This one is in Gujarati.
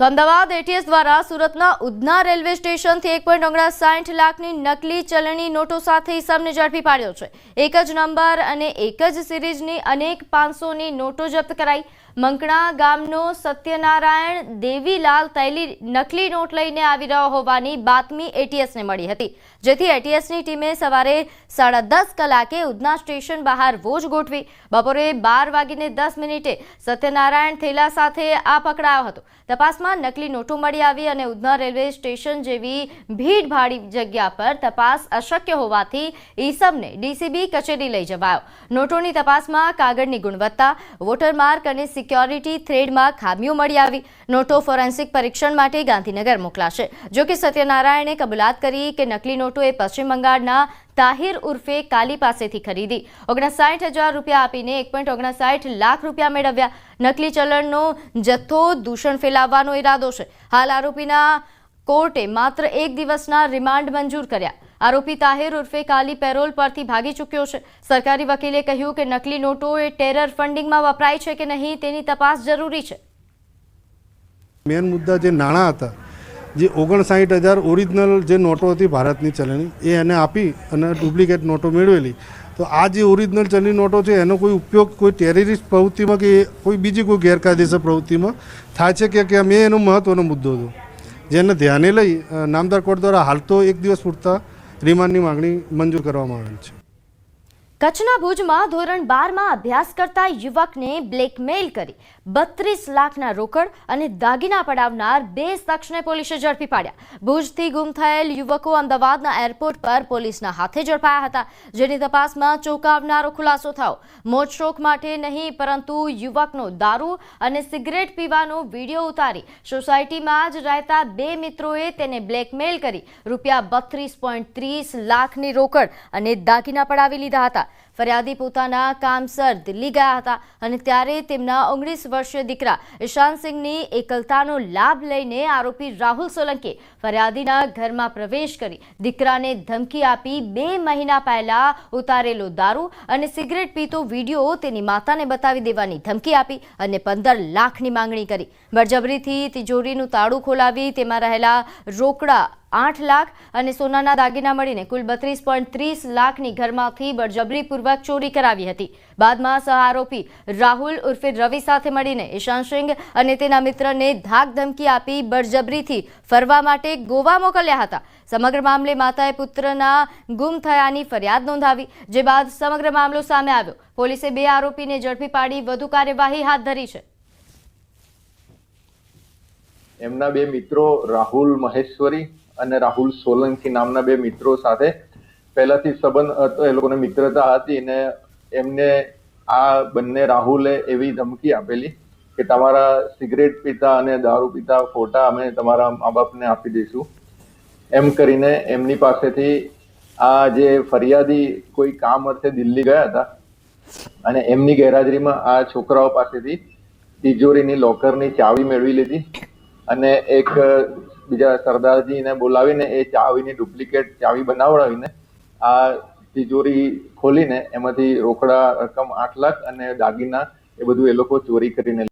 તો અમદાવાદ એટીએસ દ્વારા સુરતના ઉધના રેલવે સ્ટેશનથી એક પોઈન્ટ ઓગણસાઠ લાખની નકલી ચલણી નોટો સાથે ઇસમને ઝડપી પાડ્યો છે. એક જ નંબર અને એક જ સિરીઝની અનેક પાંચસોની નોટો જપ્ત કરાઈ. મંકણા ગામનો સત્યનારાયણ દેવીલાલ તૈલી નકલી નોટ લઈને આવી રહ્યો હોવાની બાતમી એટીએસને મળી હતી. જેથી એટીએસની ટીમે સવારે સાડા દસ કલાકે ઉધના સ્ટેશન બહાર વોચ ગોઠવી. બપોરે બાર વાગીને દસ મિનિટે સત્યનારાયણ થેલા સાથે આ પકડાયો હતો. તપાસમાં નકલી નોટો મળી આવી અને ઉધના રેલવે સ્ટેશન જેવી ભીડભાડી જગ્યા પર તપાસ અશક્ય હોવાથી ઈસમને ડીસીબી કચેરી લઈ જવાયો. નોટોની તપાસમાં કાગળની ગુણવત્તા વોટરમાર્ક અને સિક્યોરિટી થ્રેડમાં ખામીઓ મળી આવી. નોટો ફોરેન્સિક પરીક્ષણ માટે ગાંધીનગર મોકલાશે. જોકે સત્યનારાયણે કબૂલાત કરી કે નકલી નોટો એ પશ્ચિમ બંગાળના તાહિર ઉર્ફે કાલી પાસેથી ખરીદી. ઓગણસાઠ હજાર રૂપિયા આપીને એક પોઈન્ટ ઓગણસાઠ લાખ રૂપિયા મેળવ્યા. નકલી ચલણનો જથ્થો દૂષણ ફેલાવવાનો ઈરાદો છે. હાલ આરોપીના કોર્ટે માત્ર એક દિવસના રિમાન્ડ મંજૂર કર્યા. આરોપી તાહિર ઉર્ફે કાલી પેરોલ પરથી ભાગી ચૂક્યો છે. સરકારી વકીલે કહ્યું કે નકલી નોટો એ ટેરર ફંડિંગમાં વપરાય છે કે નહીં તેની તપાસ જરૂરી છે. મેન મુદ્દા જે નાણાં હતા જે ઓગણસાઠ હજાર ઓરિજિનલ જે નોટો હતી ભારતની ચલણી, એ એને આપી અને ડુપ્લિકેટ નોટો મેળવેલી. તો આ જે ઓરિજિનલ ચલણી નોટો છે, એનો કોઈ ઉપયોગ, કોઈ ટેરરિસ્ટ પ્રવૃત્તિમાં કે કોઈ બીજી કોઈ ગેરકાયદેસર પ્રવૃત્તિમાં થાય છે કે કેમ એ એનો મહત્ત્વનો મુદ્દો હતો? જેને ધ્યાને લઈ નામદાર કોર્ટ દ્વારા હાલ તો એક દિવસ પૂરતા રિમાન્ડની માગણી મંજૂર કરવામાં આવેલ છે. કચ્છના ભુજમાં ધોરણ બારમાં અભ્યાસ કરતા યુવકને બ્લેકમેલ કરી બત્રીસ લાખના રોકડ અને દાગીના પડાવનાર બે શખ્સને પોલીસે ઝડપી પાડ્યા. ભુજથી ગુમ થયેલ યુવકો અમદાવાદના એરપોર્ટ પર પોલીસના હાથે ઝડપાયા હતા, જેની તપાસમાં ચોંકાવનારો ખુલાસો થયો. મોજ શોખ માટે નહીં, પરંતુ યુવકનો દારૂ અને સિગરેટ પીવાનો વીડિયો ઉતારી સોસાયટીમાં જ રહેતા બે મિત્રોએ તેને બ્લેકમેલ કરી રૂપિયા બત્રીસ પોઈન્ટ ત્રીસ લાખની રોકડ અને દાગીના પડાવી લીધા હતા. ફરિયાદી પોતાના કામસર દિલ્હી ગયા હતા અને ત્યારે તેમના ઓગણીસ વર્ષીય દીકરા ઈશાનસિંહની એકલતાનો લાભ લઈને આરોપી રાહુલ સોલંકે ફરિયાદીના ઘરમાં પ્રવેશ કરી દીકરાને ધમકી આપી બે મહિના પહેલા ઉતારેલો દારૂ અને સિગરેટ પીતો વીડિયો તેની માતાને બતાવી દેવાની ધમકી આપી અને પંદર લાખની માંગણી કરી. બળજબરીથી તિજોરીનું તાળું ખોલાવી તેમાં રહેલા રોકડા આઠ લાખ અને સોનાના દાગીના મળીને કુલ બત્રીસ પોઈન્ટ ત્રીસ લાખની ઘરમાંથી બળજબરીપૂર્વક ચોરી કરાવી હતી. બાદમાં સહ આરોપી રાહુલ ઉર્ફે રવિ સાથે મળીને ઈશાન સિંઘ અને તેના મિત્રને ધાક ધમકી આપી બળજબરીથી ફરવા માટે ગોવા મોકલ્યા હતા. સમગ્ર મામલે માતાએ પુત્રના ગુમ થયાની ફરિયાદ નોંધાવી, જે બાદ સમગ્ર મામલો સામે આવ્યો. પોલીસે બે આરોપીને ઝડપી પાડી વધુ કાર્યવાહી હાથ ધરી છે. એમના બે મિત્રો રાહુલ મહેશ્વરી અને રાહુલ સોલંકી નામના બે મિત્રો સાથે પહેલાથી સંબંધ એ લોકોને મિત્રતા હતી ને એમને આ બંને રાહુલે એવી ધમકી આપેલી કે તમારા સિગરેટ પીતા અને દારૂ પીતા ફોટા અમે તમારા મા બાપને આપી દઈશું. એમ કરીને એમની પાસેથી આ જે ફરિયાદી કોઈ કામ અર્થે દિલ્હી ગયા હતા અને એમની ગેરહાજરીમાં આ છોકરાઓ પાસેથી તિજોરીની લોકરની ચાવી મેળવી લીધી. અને એક બીજા સરદારજીને બોલાવીને એ ચાવીની ડુપ્લિકેટ ચાવી બનાવડાવીને આ તિજોરી ખોલીને એમાંથી રોકડા રકમ આઠ લાખ અને દાગીના એ બધું એ લોકો ચોરી કરીને